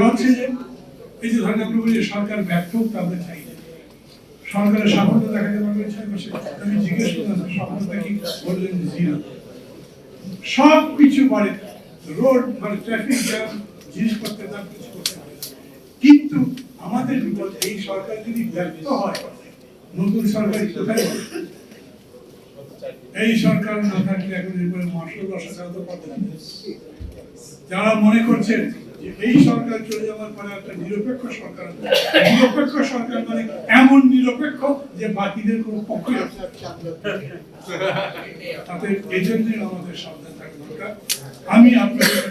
হচ্ছে যে, এই যে ধরেন আমরা বলি সরকার ব্যর্থ আমরা চাই সরকারের সাফল্য দেখাতে পারবে ছয় মাসে আমি জিজ্ঞেস করলাম কি? বললেন, জিরো। সব কিছু বাড়ে। রোড মানে ট্রাফিক জ্যাম দাম কিছু করতে পারে কিন্তু আমাদের বিপদ, এই সরকার যদি ব্যর্থ হয়, নতুন সরকার কোথায়? এই সরকার না থাকলে এখন পাবেন যারা মনে করছেন এই সরকার চলে যাওয়ার পরে একটা নিরপেক্ষ সরকার নিরপেক্ষ সরকার মানে এমন নিরপেক্ষ যে বাকিদের কোনো আমাদের সামনে থাকা দরকার। আমি আপনাদের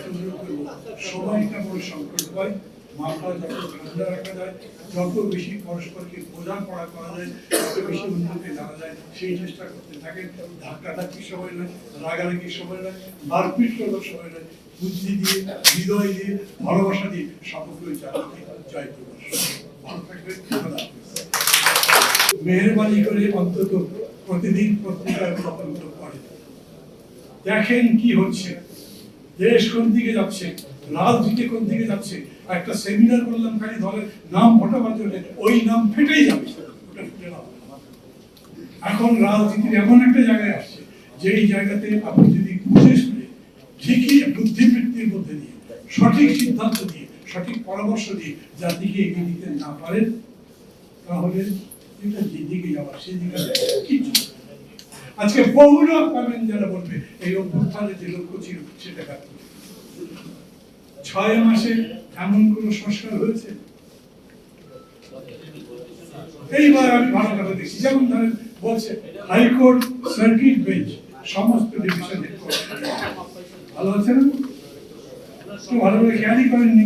সবাই সময়টা বড় সংকট হয় মাথা যত ঠান্ডা রাখা যায়, যত বেশি পরস্পরকে বোঝাপড়া করা যায়, তত বেশি উন্নতি যায়। সেই চেষ্টা করতে থাকেন সময় নয়, রাগারাগি সময় নয়, মারপিট সময় নয়, বুদ্ধি দিয়ে, হৃদয় দিয়ে, ভালোবাসা দিয়ে জয় ভালো থাকবেন মেহরবানি করে অন্তত প্রতিদিন পত্রিকায় দেখেন কি হচ্ছে, দেশ কোন দিকে যাচ্ছে কোন দিকে যাচ্ছে? একটা সেমিনার করলাম খালি নাম জন্য ওই নাম ফেটেই যাবে। এখন রাজনীতির এমন একটা জায়গায় আসছে, যেই জায়গাতে আপনি যদি বুঝে শুনে, ঠিকই বুদ্ধিবৃত্তির মধ্যে দিয়ে, সঠিক সিদ্ধান্ত দিয়ে, সঠিক পরামর্শ দিয়ে জাতিকে এগিয়ে দিতে না পারেন, তাহলে এটা যেদিকে সেদিকে কিছু আজকে বহু লোক পাবেন যারা বলবে, এই অভ্যুত্থানের যে লক্ষ্য ছিল, সেটা হয়েছে। ছয় মাসে এমন কোন সংস্কার হয়েছে? এইবার আমি ভালো কথা দেখছি যেমন ধরেন বলছে, হাইকোর্ট, সার্কিট বেঞ্চ, সমস্ত ডিভিশন ভালো আছে না তো ভালো করে খেয়ালই করেননি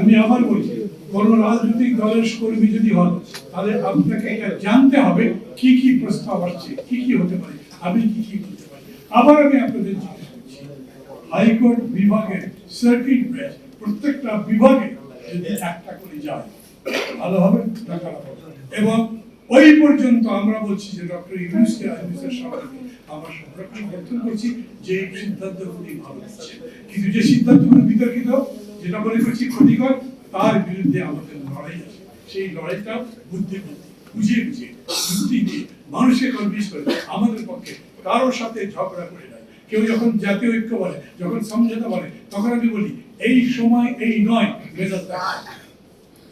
আমি আবার বলছি, কোন রাজনৈতিক দলের কর্মী যদি হন, তাহলে আপনাকে এটা জানতে হবে, কি কি প্রস্তাব আসছে, কি কি হতে পারে, আমি কি কি পারি। আবার আমি আপনাদের জিজ্ঞেস হাইকোর্ট বিভাগের সার্কিট বেঞ্চ প্রত্যেকটা বিভাগে যদি একটা করে যায়, ভালো হবে এবং ওই পর্যন্ত আমরা বলছি যে ডক্টর ইউনুসকে ইউনুসের সরকারকে আমরা সম্পর্কে সমর্থন করছি যে সিদ্ধান্তগুলি ভালো হচ্ছে। কিন্তু যে সিদ্ধান্তগুলো বিতর্কিত, যেটা মনে করছি ক্ষতিকর, তার বিরুদ্ধে আমাদের লড়াই আছে। সেই লড়াইটা বুদ্ধি বুদ্ধি বুঝিয়ে বুঝিয়ে, যুক্তি দিয়ে মানুষকে কনভিন্স করে আমাদের পক্ষে কারোর সাথে ঝগড়া করে কেউ যখন জাতীয় ঐক্য বলে, যখন সমঝোতা বলে, তখন আমি বলি, এই সময় এই নয় মেজাজ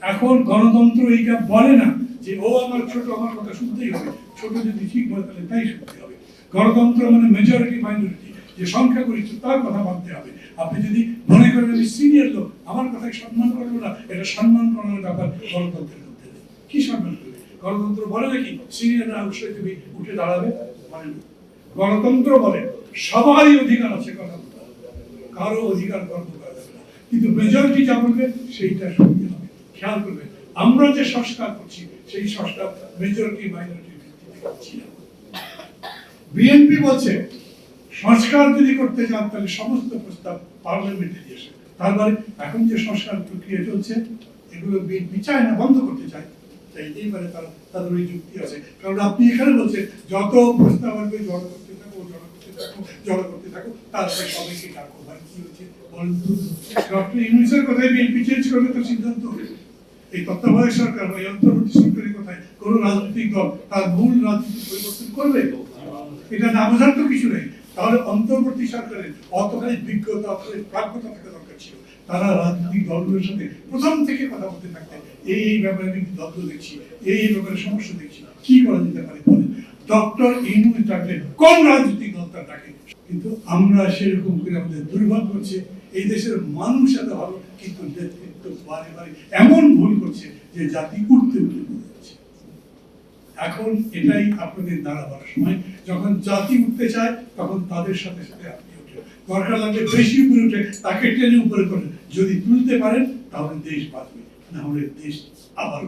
এখন গণতন্ত্র এইটা বলে না যে, ও আমার ছোট, আমার কথা শুনতেই হবে। ছোট যদি ঠিক বলে তাহলে তাই শুনতে হবে। গণতন্ত্র মানে মেজরিটি মাইনরিটি যে সংখ্যা গরিষ্ঠ, তার কথা মানতে হবে। আপনি যদি মনে করেন আমি সিনিয়র লোক, আমার কথাকে সম্মান করব না, এটা সম্মান করানোর ব্যাপার গণতন্ত্রের মধ্যে কি সম্মান করবে? গণতন্ত্র বলে নাকি সিনিয়ররা অবশ্যই তুমি উঠে দাঁড়াবে। মানে না। গণতন্ত্র বলে। সবারই অধিকার আছে কথা কারও অধিকার কর্ম করা যাবে না। কিন্তু মেজরিটি যা বলবে, সেইটা শুনতে হবে। খেয়াল করবে। আমরা যে সংস্কার করছি, সেই সংস্কার মেজরিটি মাইনরিটি ভিত্তিতে না। বিএনপি বলছে, সংস্কার যদি করতে চান তাহলে সমস্ত প্রস্তাব পার্লামেন্টে দিয়ে আসে। তার মানে এখন যে সংস্কার প্রক্রিয়া চলছে, এগুলো বিএনপি চায় না, বন্ধ করতে চায়। তাই এইবারে তারা, তাদের ওই যুক্তি আছে। কারণ আপনি এখানে বলছেন, যত প্রস্তাব আসবে করতে অন্তর্বর্তী সরকারের কথায় রাজনীতি বিজ্ঞতা প্রাজ্ঞতা থাকা দরকার ছিল তারা রাজনৈতিক দলগুলোর সাথে প্রথম থেকে কথা বলতে থাকতেন এই ব্যাপারে আমি দ্বন্দ্ব দেখছি, এই ব্যাপারে সমস্যা দেখছি। কি করা যেতে পারে ডক্টর ইনু ডাকলে কোন ডাকে কিন্তু আমরা সেরকম করে আমাদের দুর্ভাগ্য হচ্ছে, এই দেশের মানুষ এত ভালো, কিন্তু নেতৃত্ব বারে বারে এমন ভুল করছে যে জাতি উঠতে উঠতে যাচ্ছে এখন এটাই আপনাদের দাঁড়াবার সময়। যখন জাতি উঠতে চায়, তখন তাদের সাথে সাথে আপনি উঠে দরকার লাগলে বেশি উপরে উঠে, তাকে টেনে উপরে করেন যদি তুলতে পারেন, তাহলে দেশ বাঁচবে, না হলে দেশ আবার।